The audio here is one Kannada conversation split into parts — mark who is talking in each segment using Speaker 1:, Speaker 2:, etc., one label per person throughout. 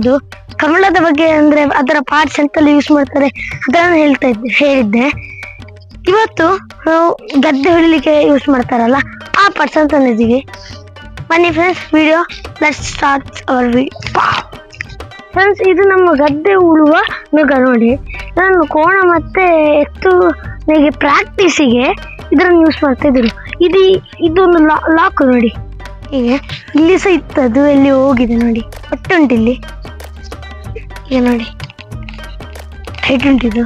Speaker 1: ನೋಡಿರ್ಬೋದು ಕಮಲದ ಬಗ್ಗೆ ಅಂದ್ರೆ ಅದರ ಪಾರ್ಟ್ಸ್ ಎಂತೆಲ್ಲ ಯೂಸ್ ಮಾಡ್ತಾರೆ ಅದನ್ನು ಹೇಳ್ತಾ ಇದ್ದೆ, ಹೇಳಿದ್ದೆ. ಇವತ್ತು ನಾವು ಗದ್ದೆ ಹೊಡಿಲಿಕ್ಕೆ ಯೂಸ್ ಮಾಡ್ತಾರಲ್ಲ, ಆ ಪಾರ್ಟ್ಸ್ ಅಂತ ತಂದಿದ್ದೀವಿ. ಬನ್ನಿ friends video let start our friends ಇದು ನಮ್ಮ ಗದ್ದೆ ಉಳುವ ನುಗ್ಗ ನೋಡಿ. ಇದನ್ನು ಕೋಣ ಮತ್ತೆ ಎತ್ತು ನನಗೆ ಪ್ರಾಕ್ಟೀಸಿಗೆ ಇದನ್ನು ಯೂಸ್ ಮಾಡ್ತಾ ಇದ್ರು. ಇದು, ಇದೊಂದು ಲಾಕ್ ನೋಡಿ. ಹೀಗೆ, ಇಲ್ಲಿ ಸಹ ಇತ್ತದು ಎಲ್ಲಿ ಹೋಗಿದೆ ನೋಡಿ. ಒಟ್ಟುಂಟು ಇಲ್ಲಿ. ಈಗ ನೋಡಿ? ಹೈಟ್ ಉಂಟಿದು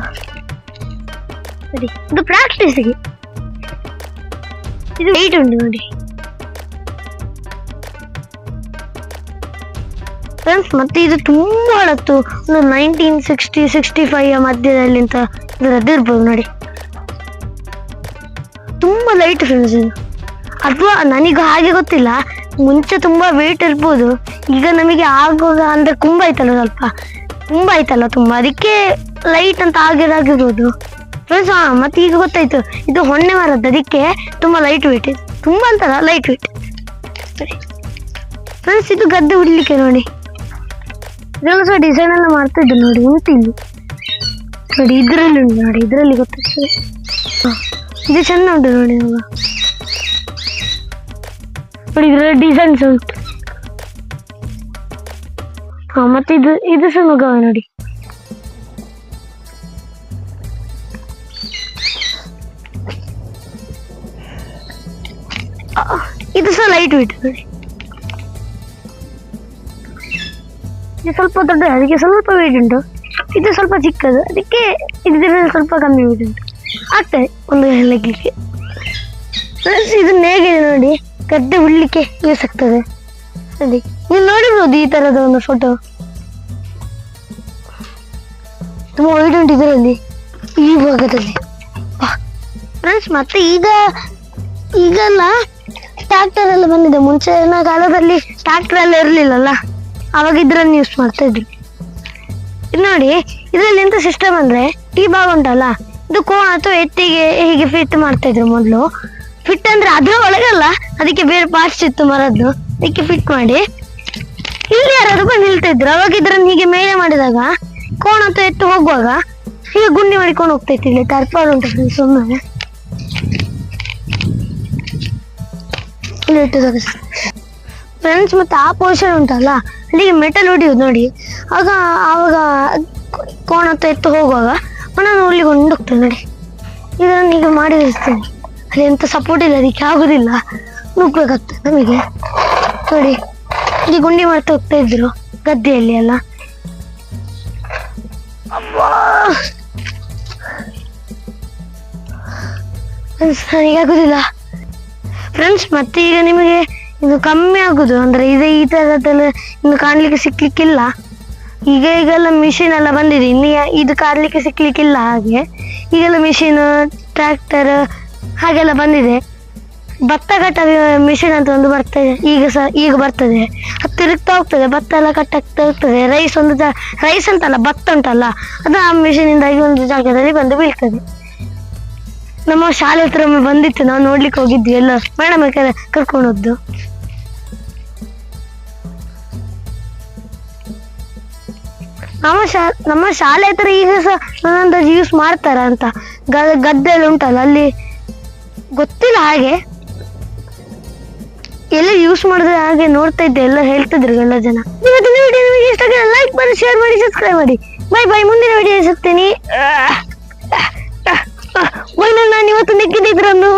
Speaker 1: ನೋಡಿ ಇದು ಪ್ರಾಕ್ಟೀಸಿಗೆ ಇದು ಹೈಟ್ ಉಂಟು ನೋಡಿ. ಫ್ರೆಂಡ್ಸ್ ಮತ್ತೆ ಇದು ತುಂಬಾ ಹಳತ್ತು ಒಂದು ನೈನ್ಟೀನ್ ಸಿಕ್ಸ್ಟಿ ಸಿಕ್ಸ್ಟಿ ಫೈವ್ ಮಧ್ಯದಲ್ಲಿ ಅಂತ ಇರ್ಬೋದು ನೋಡಿ. ತುಂಬಾ ಲೈಟ್ ಫ್ರೆಂಡ್ಸ್ ಇದು. ಅಥವಾ ನನಗೆ ಹಾಗೆ ಗೊತ್ತಿಲ್ಲ. ಮುಂಚೆ ತುಂಬಾ ವೇಟ್ ಇರ್ಬೋದು. ಈಗ ನಮಗೆ ಆಗುವಾಗ ಅಂದ್ರೆ ತುಂಬಾ ಆಯ್ತಲ್ಲ ಸ್ವಲ್ಪ. ತುಂಬ ಆಯ್ತಲ್ಲ ತುಂಬಾ. ಅದಕ್ಕೆ ಲೈಟ್ ಅಂತ ಆಗಿರಾಗಿರ್ಬೋದು ಫ್ರೆಂಡ್ಸ್ ಹಾಂ ಮತ್ತೆ ಈಗ ಗೊತ್ತಾಯ್ತು. ಇದು ಹೊಣ್ಣೆ ಮರದ್ದು ಅದಕ್ಕೆ ತುಂಬಾ ಲೈಟ್ ವೇಟ್ ಇದೆ ತುಂಬಾ ಅಂತಲ್ಲ ಲೈಟ್ ವೇಟ್ ಫ್ರೆಂಡ್ಸ್ ಇದು ಗದ್ದೆ ಉಡ್ಲಿಕ್ಕೆ ನೋಡಿ. ಇದೆಲ್ಲ ಸಹ ಡಿಸೈನ್ ಎಲ್ಲ ಮಾಡ್ತಾ ಇದ್ದೆ ನೋಡಿ ಉಂಟು ಇಲ್ಲಿ. ನೋಡಿ ಇದರಲ್ಲಿ ಉಂಟು ನೋಡಿ ಇದರಲ್ಲಿ ಗೊತ್ತಾಗ್ತದೆ ಹ, ಇದು ಚೆನ್ನ ಉಂಟು ನೋಡಿ. ನೋಡಿ ಇದರಲ್ಲಿ ಡಿಸೈನ್ಸ್ ಉಂಟು. ಹಾ ಮತ್ತೆ ಇದು ಇದು ಸಹ ನೋಡಿ. ಇದು ಸಹ ಲೈಟ್ ವೆಯ್ಟ್ ನೋಡಿ. ಇದು ಸ್ವಲ್ಪ ದೊಡ್ಡ ಅದಕ್ಕೆ ಸ್ವಲ್ಪ ವೇಟ್ ಉಂಟು. ಇದು ಸ್ವಲ್ಪ ಚಿಕ್ಕದು ಅದಕ್ಕೆ ಇದರಲ್ಲಿ ಸ್ವಲ್ಪ ಕಮ್ಮಿ ವೇಟ್ ಉಂಟು. ಆಗ್ತದೆ ಒಂದು ಲೆಗ್ಲಿಕ್ಕೆ Friends, ಇದು ನೇಗಿದೆ ನೋಡಿ. ಗದ್ದೆ ಉಳ್ಳಿಕ್ಕೆ ಯೂಸ್ ಆಗ್ತದೆ. ನೋಡಿ ನೀವು ನೋಡಿರ್ಬೋದು ಈ ತರದ ಒಂದು ಫೋಟೋ ತುಂಬ ವೈಡ್ ಉಂಟು ಇದರಲ್ಲಿ ಈ ಭಾಗದಲ್ಲಿ. ಫ್ರೆಂಡ್ಸ್ ಮತ್ತೆ ಈಗ, ಈಗೆಲ್ಲ ಟ್ರ್ಯಾಕ್ಟರ್ ಎಲ್ಲ ಬಂದಿದೆ. ಮುಂಚೆ ಕಾಲದಲ್ಲಿ ಟ್ರ್ಯಾಕ್ಟರ್ ಎಲ್ಲ ಇರಲಿಲ್ಲಲ್ಲ ಅವಾಗ ಇದ್ರನ್ನು ಯೂಸ್ ಮಾಡ್ತಾ ಇದ್ರು. ಇದು ನೋಡಿ, ಇದರಲ್ಲಿ ಎಂತ ಸಿಸ್ಟಮ್ ಅಂದ್ರೆ, ಈ ಭಾಗ ಉಂಟಲ್ಲ, ಇದು ಕೋಣ ಅಥವಾ ಎತ್ತಿಗೆ ಹೀಗೆ ಫಿಟ್ ಮಾಡ್ತಾ ಇದ್ರು ಮೊದಲು. ಫಿಟ್ ಅಂದ್ರೆ ಅದ್ರ ಒಳಗಲ್ಲ, ಅದಕ್ಕೆ ಬೇರೆ ಪಾರ್ಟ್ಸ್ ಇತ್ತು ಮರದ್ದು. ಅದಕ್ಕೆ ಫಿಟ್ ಮಾಡಿ. ಇಲ್ಲಿ ಯಾರಾದ್ರೂ ಬಂದು ನಿಲ್ತಾ ಇದ್ರು. ಅವಾಗ ಇದ್ರನ್ನ ಹೀಗೆ ಮೇಲೆ ಮಾಡಿದಾಗ, ಕೋಣ ಅಂತ ಎತ್ತು ಹೋಗುವಾಗ, ಹೀಗೆ ಗುಂಡಿ ಮಾಡಿಕೊಂಡು ಹೋಗ್ತೈತಿ ಇಲ್ಲಿ ತರ್ಪಾಲ್ ಉಂಟು ಸುಮ್ಮನೆ ಇಲ್ಲಿ ಫ್ರೆಂಡ್ಸ್ ಮತ್ತೆ ಆ ಪೋರ್ಷನ್ ಉಂಟಲ್ಲ, ಅಲ್ಲಿಗೆ ಮೆಟಲ್ ಹೊಡಿಯೋದು ನೋಡಿ. ಆಗ, ಆವಾಗ ಕೋಣ ಅಂತ ಎತ್ತು ಹೋಗುವಾಗ ನಾನು ಉಳ್ಳಿಕೊಂಡು ಹೋಗ್ತೇನೆ ನೋಡಿ. ಇದನ್ನು ಈಗ ಮಾಡಿ ಅಲ್ಲಿ ಎಂತ ಸಪೋರ್ಟ್ ಇಲ್ಲ, ಅದಕ್ಕೆ ಆಗುದಿಲ್ಲ. ನುಗ್ಬೇಕಾಗ್ತದೆ ನಮಗೆ. ನೋಡಿ ಇಲ್ಲಿ ಗುಂಡಿ ಮಾಡ್ತಾ ಹೋಗ್ತಾ ಇದ್ರು ಗದ್ದೆಯಲ್ಲಿ ಅಲ್ಲ ಅಬ್ಬಾ. Friends, ನನಗೆ ಆಗುದಿಲ್ಲ. ಫ್ರೆಂಡ್ಸ್ ಮತ್ತೆ ಈಗ ನಿಮಗೆ ಇದು ಕಮ್ಮಿ ಆಗುದು ಅಂದ್ರೆ ಇದೇ ಈ ತರದೆಲ್ಲ ಇನ್ನು ಕಾಣ್ಲಿಕ್ಕೆ ಸಿಕ್ಲಿಕ್ಕಿಲ್ಲ. ಈಗ ಈಗೆಲ್ಲ ಮಿಷಿನ್ ಎಲ್ಲ ಬಂದಿದೆ ಇನ್ನು ಇದು ಕಾಡ್ಲಿಕ್ಕೆ ಸಿಕ್ಲಿಕ್ಕಿಲ್ಲ ಹಾಗೆ. ಈಗೆಲ್ಲ ಮಿಷಿನ್ ಟ್ರ್ಯಾಕ್ಟರ್ ಹಾಗೆಲ್ಲ ಬಂದಿದೆ. ಭತ್ತ ಕಟ್ಟ ಮಿಷಿನ್ ಅಂತ ಒಂದು ಬರ್ತದೆ. ಈಗ ಸಹ ಈಗ ಬರ್ತದೆ. ತಿರುಗ್ತಾ ಹೋಗ್ತದೆ, ಭತ್ತ ಎಲ್ಲ ಕಟ್ಟಾಗ್ತಾ ಹೋಗ್ತದೆ. ರೈಸ್ ಒಂದು ರೈಸ್ ಅಂತಲ್ಲ, ಭತ್ತ ಉಂಟಲ್ಲ, ಅದು ಆ ಮಿಷಿನಿಂದಾಗಿ ಒಂದು ಜಾಗದಲ್ಲಿ ಬಂದು ಬೀಳ್ತದೆ. ನಮ್ಮ ಶಾಲೆ ಹತ್ರ ಒಮ್ಮೆ ಬಂದಿತ್ತು, ನಾವು ನೋಡ್ಲಿಕ್ಕೆ ಹೋಗಿದ್ವಿ ಎಲ್ಲ ಮೇಡಮ್ ಕರ್ಕೊಂಡು ಹೋದ್ದು ನಮ್ಮ ಶಾ, ನಮ್ಮ ಶಾಲೆ ಹತ್ರ ಈಗ ಸಹ ಒಂದೊಂದು ಯೂಸ್ ಮಾಡ್ತಾರ ಅಂತ. ಗದ್ದೆ ಎಲ್ಲ ಉಂಟಲ್ಲ, ಅಲ್ಲಿ ಗೊತ್ತಿಲ್ಲ ಹಾಗೆ. ಎಲ್ಲ ಯೂಸ್ ಮಾಡಿದ್ರೆ ಹಾಗೆ ನೋಡ್ತಾ ಇದ್ದೆ, ಎಲ್ಲ ಹೇಳ್ತಿದ್ರು ಎಲ್ಲ ಜನ. ವಿಡಿಯೋ ನಿಮಗೆ ಇಷ್ಟ ಲೈಕ್ ಮಾಡಿ ಶೇರ್ ಮಾಡಿ ಸಬ್ಸ್ಕ್ರೈಬ್ ಮಾಡಿ. ಬೈ ಬೈ ಮುಂದಿನ ವಿಡಿಯೋ ಸಿಗ್ತೀನಿ ಬೈ, ನಾನು ಇವತ್ತು ನೆಕ್ಕಿದ್ದಿದ್ರೊಂದು